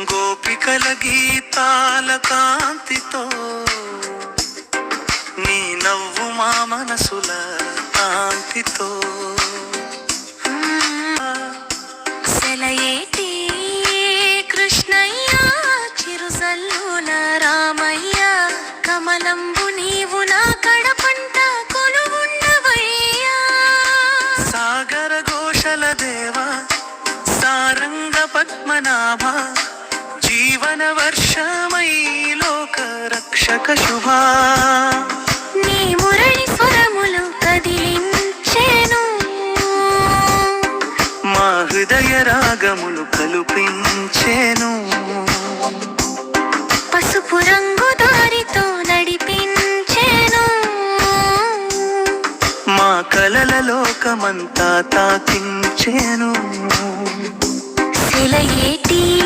చుక్కల గీతాల కాంతితో నీ నవ్వు మా మనసుల కాంతితో. సెలయేటి కృష్ణయ్య చిరుసల్లుల రామయ్య కమలంబు నీవు నా కడపంట సాగర ఘోషల దేవ సారంగ పద్మనాభ జీవన వర్షమై లోక రక్షక శుభా. నీ మురళి స్వరములు కదిలించెను. మా హృదయ రాగములు కలుపించేను. పసుపు రంగు దారితో నడిపించెను. మా కలల లోకమంతా తాకించేను. సెలయేటి